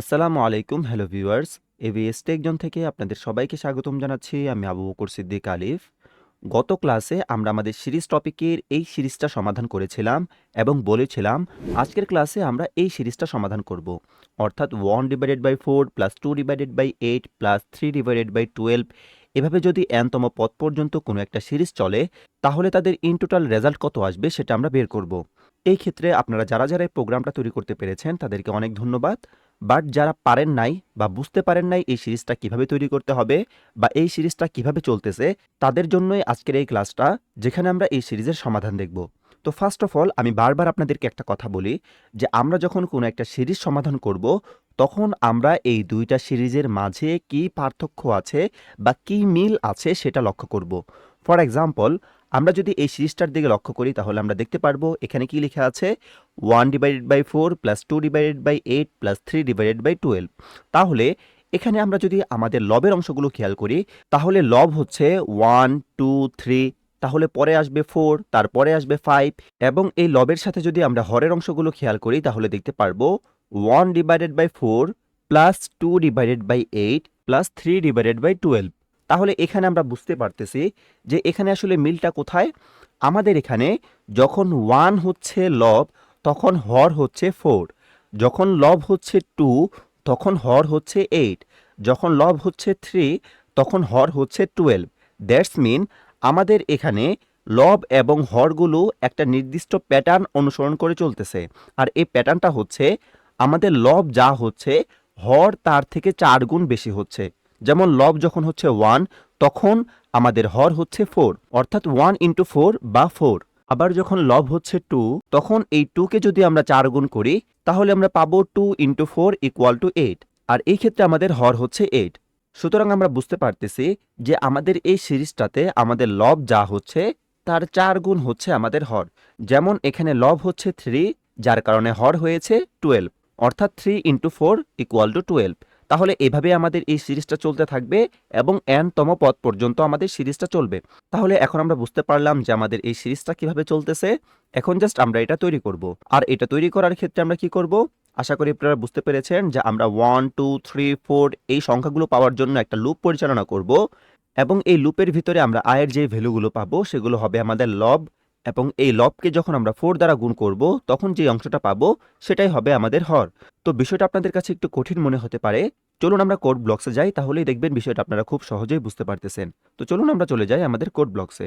আসসালামু আলাইকুম, hello viewers. ABS TechZone থেকে আপনাদের সবাইকে স্বাগতম জানাচ্ছি। আমি আবু বকর সিদ্দিক আলিফ। গত ক্লাসে আমরা আমাদের সিরিজ টপিকের এই সিরিজটা সমাধান করেছিলাম এবং বলেছিলাম আজকের ক্লাসে আমরা এই সিরিজটা সমাধান করব। অর্থাৎ one divided by four plus two divided by eight plus three divided by twelve এভাবে যদি এনতম পদ পর্যন্ত কোনো একটা সিরিজ চলে, তাহলে তাদের ইন টোটাল রেজাল্ট কত আসবে সেটা আমরা বের করব। এই ক্ষেত্রে আপনারা যারা যারা এই প্রোগ্রামটা তৈরি করতে পেরেছেন, তাদেরকে অনেক ধন্যবাদ। বাট যারা পারেন নাই বা বুঝতে পারেন নাই এই সিরিজটা কীভাবে তৈরি করতে হবে বা এই সিরিজটা কীভাবে চলতেছে, তাদের জন্যই আজকের এই ক্লাসটা, যেখানে আমরা এই সিরিজের সমাধান দেখব। তো ফার্স্ট অফ অল আমি বারবার আপনাদেরকে একটা কথা বলি যে, আমরা যখন কোনো একটা সিরিজ সমাধান করব, তখন আমরা এই দুইটা সিরিজের মাঝে কি পার্থক্য আছে বা কি মিল আছে সেটা লক্ষ্য করব। ফর এক্সাম্পল আমরা যদি এই সিরিজটার দিকে লক্ষ্য করি, তাহলে আমরা দেখতে পারব এখানে কি লেখা আছে? One divided by four plus two divided by eight plus three divided by twelve তাহলে এখানে আমরা যদি আমাদের লবের অংশগুলো খেয়াল করি, তাহলে লব হচ্ছে ওয়ান টু থ্রি তাহলে পরে আসবে ফোর তারপরে আসবে ফাইভ এবং এই লবের সাথে যদি আমরা হরের অংশগুলো খেয়াল করি, তাহলে দেখতে পারব one divided by four plus two divided by eight plus three divided by twelve তাহলে এখানে আমরা বুঝতে পারতেছি যে এখানে আসলে মিলটা কোথায়? আমাদের এখানে যখন ওয়ান হচ্ছে লব তখন হর হচ্ছে ফোর যখন লব হচ্ছে টু তখন হর হচ্ছে এইট যখন লব হচ্ছে থ্রি তখন হর হচ্ছে টুয়েলভ দ্যাটস মিন আমাদের এখানে লব এবং হরগুলো একটা নির্দিষ্ট প্যাটার্ন অনুসরণ করে চলতেছে। আর এই প্যাটার্নটা হচ্ছে আমাদের লব যা হচ্ছে, হর তার থেকে চার গুণ বেশি হচ্ছে। যেমন লব যখন হচ্ছে ওয়ান, তখন আমাদের হর হচ্ছে ফোর, অর্থাৎ ওয়ান ইন্টু ফোর বা ফোর। আবার যখন লব হচ্ছে টু, তখন এই টুকে যদি আমরা চার গুণ করি, তাহলে আমরা পাবো two into four equal to eight, আর এই ক্ষেত্রে আমাদের হর হচ্ছে এইট। সুতরাং আমরা বুঝতে পারতেছি যে আমাদের এই সিরিজটাতে আমাদের লব যা হচ্ছে, তার চার গুণ হচ্ছে আমাদের হর। যেমন এখানে লব হচ্ছে থ্রি, যার কারণে হর হয়েছে টুয়েলভ, অর্থাৎ three into four equal to twelve. তাহলে এভাবে আমাদের এই সিরিজটা চলতে থাকবে এবং এন তম পদ পর্যন্ত আমাদের সিরিজটা চলবে। তাহলে এখন আমরা বুঝতে পারলাম যে আমাদের এই সিরিজটা কীভাবে চলতেছে। এখন জাস্ট আমরা এটা তৈরি করব। আর এটা তৈরি করার ক্ষেত্রে আমরা কি করব? আশা করি আপনারা বুঝতে পেরেছেন যে আমরা ওয়ান টু থ্রি ফোর এই সংখ্যাগুলো পাওয়ার জন্য একটা লুপ পরিচালনা করব এবং এই লুপের ভিতরে আমরা আয়ের যে ভ্যালুগুলো পাবো সেগুলো হবে আমাদের লব এবং এই লবকে যখন আমরা ফোর দ্বারা গুণ করব, তখন যে অংশটা পাবো সেটাই হবে আমাদের হর। তো বিষয়টা আপনাদের কাছে একটু কঠিন মনে হতে পারে। চলুন আমরা কোড ব্লকসে যাই, তাহলেই দেখবেন বিষয়টা আপনারা খুব সহজেই বুঝতে পারতেছেন। তো চলুন আমরা চলে যাই আমাদের কোড ব্লকসে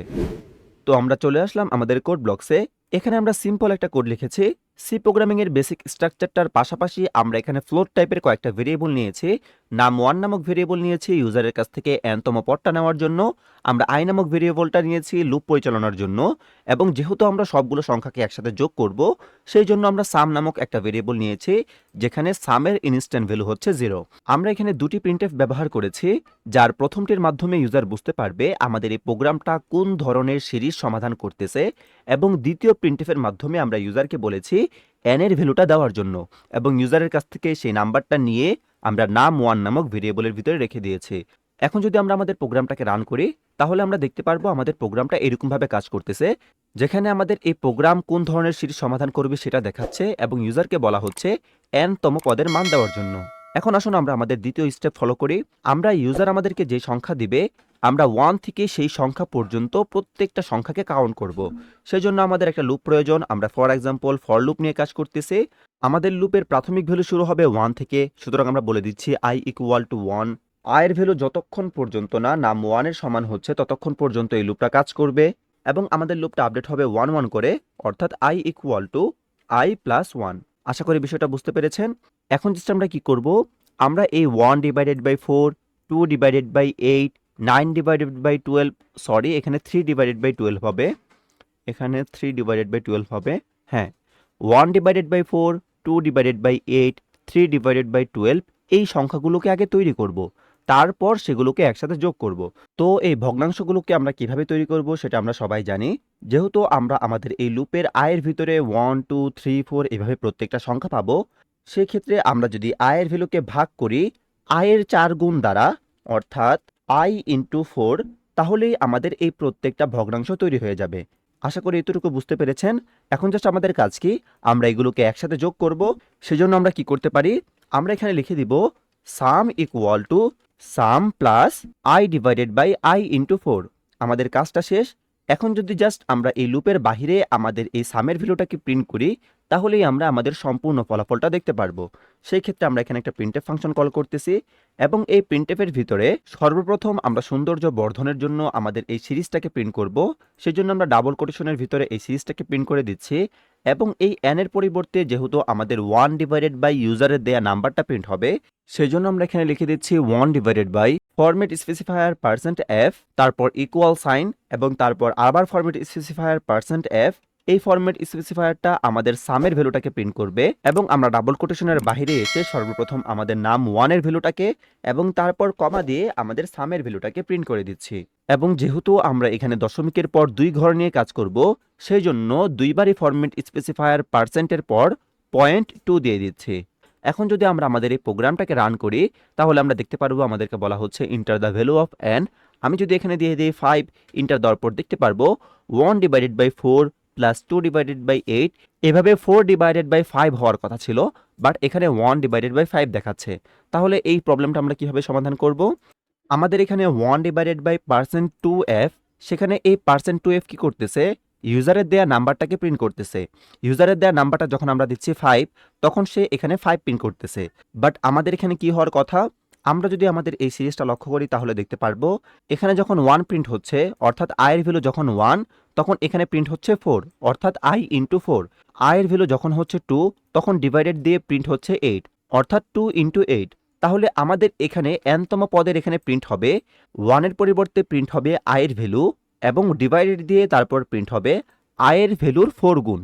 তো আমরা চলে আসলাম আমাদের কোড ব্লকসে এখানে আমরা সিম্পল একটা কোড লিখেছি সি প্রোগ্রামিং এর বেসিক স্ট্রাকচারটার পাশাপাশি আমরা এখানে ফ্লোট টাইপের কয়েকটা ভেরিয়েবল নিয়েছি। নাম ওয়ান নামক ভেরিয়েবল নিয়েছি ইউজারের কাছ থেকে এনতম পটটা নেওয়ার জন্য। আমরা আই নামক ভেরিয়েবলটা নিয়েছি লুপ পরিচালনার জন্য। এবং যেহেতু আমরা সবগুলো সংখ্যাকে একসাথে যোগ করব, সেই জন্য আমরা সাম নামক একটা ভেরিয়েবল নিয়েছি, যেখানে সামের ইনস্ট্যান্ট ভ্যালু হচ্ছে জিরো আমরা এখানে দুটি প্রিন্টএফ ব্যবহার করেছি, যার প্রথমটির মাধ্যমে ইউজার বুঝতে পারবে আমাদের এই প্রোগ্রামটা কোন ধরনের সিরিজ সমাধান করতেছে। এবং দ্বিতীয় প্রিন্টএফের মাধ্যমে আমরা ইউজারকে বলেছি এন ভ্যালুটা দেওয়ার জন্য এবং ইউজারের কাছ থেকে সেই নাম্বারটা নিয়ে আমরা নাম ওয়ান নামক ভেরিয়েবলের ভিতরে রেখে দিয়েছি। এখন যদি আমরা আমাদের প্রোগ্রামটাকে রান করি, তাহলে আমরা দেখতে পারব আমাদের প্রোগ্রামটা এরকমভাবে কাজ করতেছে, যেখানে আমাদের এই প্রোগ্রাম কোন ধরনের সিরিজ সমাধান করবে সেটা দেখাচ্ছে এবং ইউজারকে বলা হচ্ছে এন তম পদের মান দেওয়ার জন্য। এখন আসুন আমরা আমাদের দ্বিতীয় স্টেপ ফলো করি। আমরা ইউজার আমাদেরকে যে সংখ্যা দিবে আমরা ওয়ান থেকে সেই সংখ্যা পর্যন্ত প্রত্যেকটা সংখ্যাকে কাউন্ট করব। সেই জন্য আমাদের একটা লুপ প্রয়োজন। আমরা ফর এক্সাম্পল ফর লুপ নিয়ে কাজ করতেছি। আমাদের লুপের প্রাথমিক ভ্যালু শুরু হবে ওয়ান থেকে, সুতরাং আমরা বলে দিচ্ছি আই ইকুয়াল টু ওয়ান আয়ের ভ্যালু যতক্ষণ পর্যন্ত না, নাম ওয়ানের সমান হচ্ছে, ততক্ষণ পর্যন্ত এই লুপটা কাজ করবে। এবং আমাদের লুপটা আপডেট হবে ওয়ান ওয়ান করে, অর্থাৎ I equal to I plus one আশা করি বিষয়টা বুঝতে পেরেছেন। এখন জাস্ট আমরা কি করব? আমরা এই one divided by four two divided by eight nine divided by twelve, sorry, এখানে থ্রি ডিভাইডেড বাই টুয়েলভ হবে। এখানে থ্রি ডিভাইডেড বাই টুয়েলভ হবে হ্যাঁ। One divided by four, two divided by eight, three divided by twelve, এই সংখ্যাগুলোকে আগে তৈরি করব। তারপর সেগুলোকে একসাথে যোগ করব। তো এই ভগ্নাংশগুলোকে আমরা কীভাবে তৈরি করব সেটা আমরা সবাই জানি। যেহেতু আমরা আমাদের এই লুপের আয়ের ভিতরে ওয়ান, টু, থ্রি, ফোর এভাবে প্রত্যেকটা সংখ্যা পাবো, সেক্ষেত্রে আমরা যদি আয়ের ভ্যালুকে ভাগ করি, আয়ের চার গুণ দ্বারা, অর্থাৎ আই ইন্টু ফোর তাহলেই আমাদের এই প্রত্যেকটা ভগ্নাংশ তৈরি হয়ে যাবে। আশা করি এতটুকু বুঝতে পেরেছেন। এখন জাস্ট আমাদের কাজ কি? আমরা এগুলোকে একসাথে যোগ করব। সেজন্য আমরা কি করতে পারি? আমরা এখানে লিখে দিব sum equal to sum plus I divided by I into four আমাদের কাজটা শেষ। এখন যদি জাস্ট আমরা এই লুপের বাহিরে আমাদের এই সামের ভ্যালুটাকে প্রিন্ট করি তাহলেই আমরা আমাদের সম্পূর্ণ ফলাফলটা দেখতে পারব। সেই ক্ষেত্রে আমরা এখানে একটা প্রিন্টেফ ফাংশন কল করতেছি এবং এই প্রিন্টেফের ভিতরে সর্বপ্রথম আমরা সৌন্দর্য বর্ধনের জন্য আমাদের এই সিরিজটাকে প্রিন্ট করব। সেই জন্য আমরা ডাবল কোটেশনের ভিতরে এই সিরিজটাকে প্রিন্ট করে দিচ্ছি এবং এই এনের পরিবর্তে যেহেতু আমাদের ওয়ান ডিভাইডেড বাই ইউজারের দেয়া নাম্বারটা প্রিন্ট হবে সেই জন্য আমরা এখানে লিখে দিচ্ছি one divided by format specifier percent F তারপর ইকুয়াল সাইন এবং তারপর আবার ফরম্যাট স্পেসিফায়ার পার্সেন্ট এফ এই ফরম্যাট স্পেসিফায়ারটা আমাদের সামের ভ্যালুটাকে প্রিন্ট করবে এবং আমরা ডাবল কোটেশনের বাইরে এসে সর্বপ্রথম আমাদের নাম ওয়ানের ভ্যালুটাকে এবং তারপর কমা দিয়ে আমাদের সামের ভ্যালুটাকে প্রিন্ট করে দিচ্ছি। এবং যেহেতু আমরা এখানে দশমিকের পর দুই ঘর নিয়ে কাজ করব সেই জন্য দুইবারই ফরম্যাট স্পেসিফায়ার পার্সেন্টের পর পয়েন্ট টু দিয়ে দিচ্ছি। এখন যদি আমরা আমাদের এই প্রোগ্রামটাকে রান করি, তাহলে আমরা দেখতে পারব আমাদেরকে বলা হচ্ছে enter the value of N আমি যদি এখানে দিয়ে দিই ফাইভ ইন্টার দেওয়ার পর দেখতে পারব one divided by four plus two divided by eight এভাবে ফোর ডিভাইডেড বাই ফাইভ হওয়ার কথা ছিল বাট এখানে ওয়ান ডিভাইডেড বাই ফাইভ দেখাচ্ছে। তাহলে এই প্রবলেমটা আমরা কীভাবে সমাধান করব? আমাদের এখানে one divided by percent two F সেখানে এই পার্সেন্ট টু এফ কী করতেছে? ইউজারের দেয়া নাম্বারটাকে প্রিন্ট করতেছে। ইউজারের দেয়া নাম্বারটা যখন আমরা দিচ্ছি ফাইভ তখন সে এখানে ফাইভ প্রিন্ট করতেছে। বাট আমাদের এখানে কি হওয়ার কথা? আমরা যদি আমাদের এই সিরিজটা লক্ষ্য করি, তাহলে দেখতে পারব, এখানে যখন ওয়ান প্রিন্ট হচ্ছে, অর্থাৎ আয়ের ভ্যালু যখন ওয়ান তখন এখানে প্রিন্ট হচ্ছে ফোর অর্থাৎ আই ইন্টু ফোর আয়ের ভ্যালু যখন হচ্ছে টু তখন ডিভাইডেড দিয়ে প্রিন্ট হচ্ছে এইট অর্থাৎ টু ইন্টু এইট তাহলে আমাদের এখানে এনতম পদের এখানে প্রিন্ট হবে ওয়ানের পরিবর্তে প্রিন্ট হবে আয়ের ভ্যালু এবং ডিভাইডেড দিয়ে তারপর প্রিন্ট হবে আয়ের ভ্যালুর ফোর গুণ।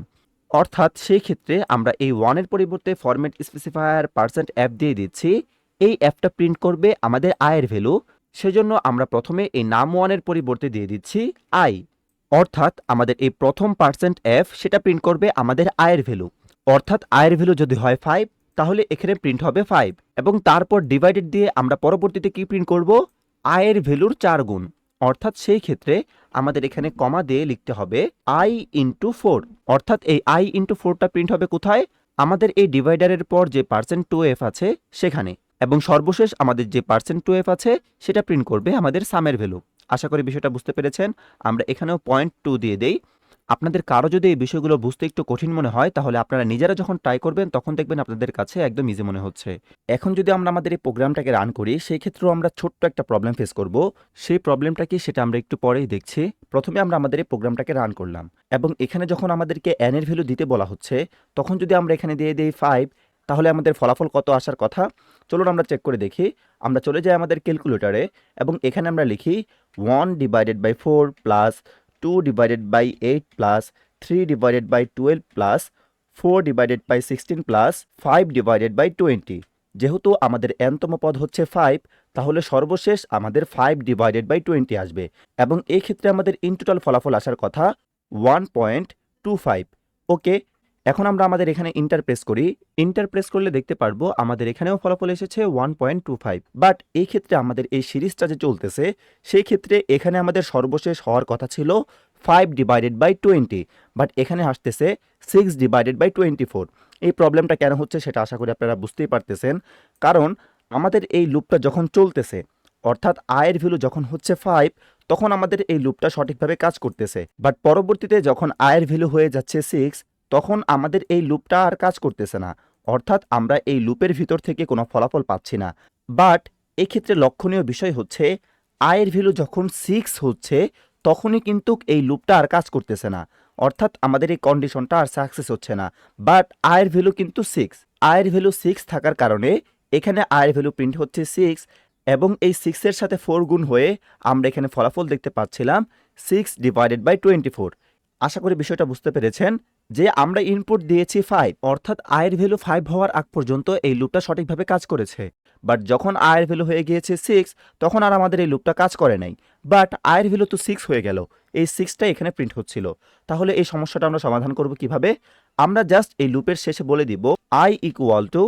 অর্থাৎ সেই ক্ষেত্রে আমরা এই ওয়ানের পরিবর্তে ফরম্যাট স্পেসিফায়ার পার্সেন্ট অ্যাপ দিয়ে দিচ্ছি। এই অ্যাপটা প্রিন্ট করবে আমাদের আয়ের ভ্যালু সেজন্য আমরা প্রথমে এই নাম ওয়ানের পরিবর্তে দিয়ে দিচ্ছি আই অর্থাৎ আমাদের এই প্রথম পার্সেন্ট এফ সেটা প্রিন্ট করবে আমাদের আয়ের ভ্যালু অর্থাৎ আয়ের ভ্যালু যদি হয় ফাইভ তাহলে এখানে প্রিন্ট হবে ফাইভ এবং তারপর ডিভাইডেড দিয়ে আমরা পরবর্তীতে কি প্রিন্ট করব? আয়ের ভ্যালুর চার গুণ। অর্থাৎ সেই ক্ষেত্রে আমাদের এখানে কমা দিয়ে লিখতে হবে আই ইন্টু ফোর অর্থাৎ এই আই ইন্টু ফোরটা প্রিন্ট হবে কোথায়? আমাদের এই ডিভাইডারের পর যে পার্সেন্ট টু এফ আছে, সেখানে। এবং সর্বশেষ আমাদের যে পার্সেন্ট টু এফ আছে, সেটা প্রিন্ট করবে আমাদের সামের ভ্যালু আশা করি বিষয়টা বুঝতে পেরেছেন। আমরা এখানেও পয়েন্ট টু দিয়ে দেই। আপনাদের কারও যদি এই বিষয়গুলো বুঝতে একটু কঠিন মনে হয়, তাহলে আপনারা নিজেরা যখন ট্রাই করবেন, তখন দেখবেন আপনাদের কাছে একদম ইজি মনে হচ্ছে। এখন যদি আমরা আমাদের এই প্রোগ্রামটাকে রান করি, সেই ক্ষেত্রেও আমরা ছোট্ট একটা প্রবলেম ফেস করব। সেই প্রবলেমটা কি, সেটা আমরা একটু পরেই দেখছি। প্রথমে আমরা আমাদের এই প্রোগ্রামটাকে রান করলাম। এবং এখানে যখন আমাদেরকে অ্যানের ভ্যালু দিতে বলা হচ্ছে, তখন যদি আমরা এখানে দিয়ে দিই ফাইভ তাহলে আমাদের ফলাফল কত আসার কথা? চলুন আমরা চেক করে দেখি। আমরা চলে যাই আমাদের ক্যালকুলেটরে এবং এখানে আমরা লিখি one divided by four plus two divided by eight plus three divided by twelve plus four divided by sixteen plus five divided by twenty যেহেতু আমাদের এনতম পদ হচ্ছে ফাইভ তাহলে সর্বশেষ আমাদের ফাইভ ডিভাইডেড বাই টোয়েন্টি আসবে। এবং এই ক্ষেত্রে আমাদের ইন টোটাল ফলাফল আসার কথা one point two five okay এখন আমরা আমাদের এখানে ইন্টার প্রেস করি। ইন্টার প্রেস করলে দেখতে পারব আমাদের এখানেও ফলাফল এসেছে one point two five but এই ক্ষেত্রে আমাদের এই সিরিজটা যে চলতেছে, সেই ক্ষেত্রে এখানে আমাদের সর্বশেষ হওয়ার কথা ছিল five divided by twenty but এখানে আসতেছে six divided by twenty four এই প্রবলেমটা কেন হচ্ছে সেটা আশা করি আপনারা বুঝতেই পারতেছেন। কারণ আমাদের এই লুপটা যখন চলতেছে, অর্থাৎ আয়ের ভ্যালু যখন হচ্ছে ফাইভ তখন আমাদের এই লুপটা সঠিকভাবে কাজ করতেছে। বাট পরবর্তীতে যখন আয়ের ভ্যালু হয়ে যাচ্ছে সিক্স তখন আমাদের এই লুপটা আর কাজ করতেছে না। অর্থাৎ আমরা এই লুপের ভিতর থেকে কোনো ফলাফল পাচ্ছি না। বাট এক্ষেত্রে লক্ষণীয় বিষয় হচ্ছে আয়ের ভ্যালু যখন সিক্স হচ্ছে, তখনই কিন্তু এই লুপটা আর কাজ করতেছে না। অর্থাৎ আমাদের এই কন্ডিশনটা আর সাকসেস হচ্ছে না। বাট আয়ের ভ্যালু কিন্তু সিক্স আয়ের ভ্যালু সিক্স থাকার কারণে এখানে আয়ের ভ্যালু প্রিন্ট হচ্ছে সিক্স এবং এই সিক্সের সাথে ফোর গুণ হয়ে আমরা এখানে ফলাফল দেখতে পাচ্ছিলাম six divided by twenty four আশা করি বিষয়টা বুঝতে পেরেছেন। যে আমরা ইনপুট দিয়েছি ফাইভ অর্থাৎ আয়ের ভ্যালু ফাইভ হওয়ার আগ পর্যন্ত এই লুপটা সঠিকভাবে কাজ করেছে। বাট যখন আয়ের ভ্যালু হয়ে গিয়েছে সিক্স তখন আর আমাদের এই লুপটা কাজ করে নাই। বাট আয়ের ভ্যালু তো সিক্স হয়ে গেল। এই সিক্সটা এখানে প্রিন্ট হচ্ছিল। তাহলে এই সমস্যাটা আমরা সমাধান করব কীভাবে? আমরা জাস্ট এই লুপের শেষে বলে দিব I equal to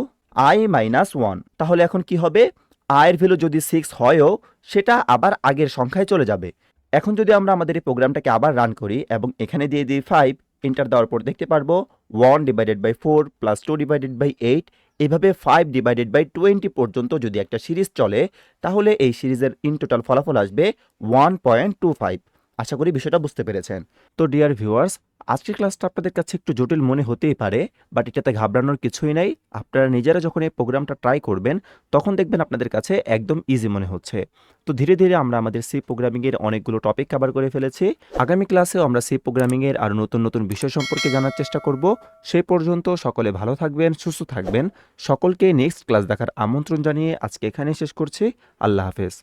I minus one তাহলে এখন কি হবে? আয়ের ভ্যালু যদি সিক্স হয়ও, সেটা আবার আগের সংখ্যায় চলে যাবে। এখন যদি আমরা আমাদের এই প্রোগ্রামটাকে আবার রান করি এবং এখানে দিয়ে দিই ফাইভ এন্টার দেওয়ার পর দেখতে পারব one divided by four plus two divided by eight এভাবে ফাইভ ডিভাইডেড বাই টোয়েন্টি পর্যন্ত যদি একটা সিরিজ চলে, তাহলে এই সিরিজের ইন টোটাল ফলাফল আসবে ওয়ান পয়েন্ট টু ফাইভ আশা করি বিষয়টা বুঝতে পেরেছেন। তো ডিয়ার ভিউয়ার্স আজকের ক্লাসটা আপনাদের কাছে একটু জটিল মনে হতেই পারে বাট এটাতে ঘাবড়ানোর কিছুই নাই। আপনারা নিজেরা যখন এই প্রোগ্রামটা ট্রাই করবেন, তখন দেখবেন আপনাদের কাছে একদম ইজি মনে হচ্ছে। তো ধীরে ধীরে আমরা আমাদের সি প্রোগ্রামিংয়ের অনেকগুলো টপিক কভার করে ফেলেছি। আগামী ক্লাসেও আমরা সি প্রোগ্রামিংয়ের আরও নতুন নতুন বিষয় সম্পর্কে জানার চেষ্টা করব। সেই পর্যন্ত সকলে ভালো থাকবেন, সুস্থ থাকবেন। সকলকে নেক্সট ক্লাস দেখার আমন্ত্রণ জানিয়ে আজকে এখানে শেষ করছি। আল্লাহ হাফেজ।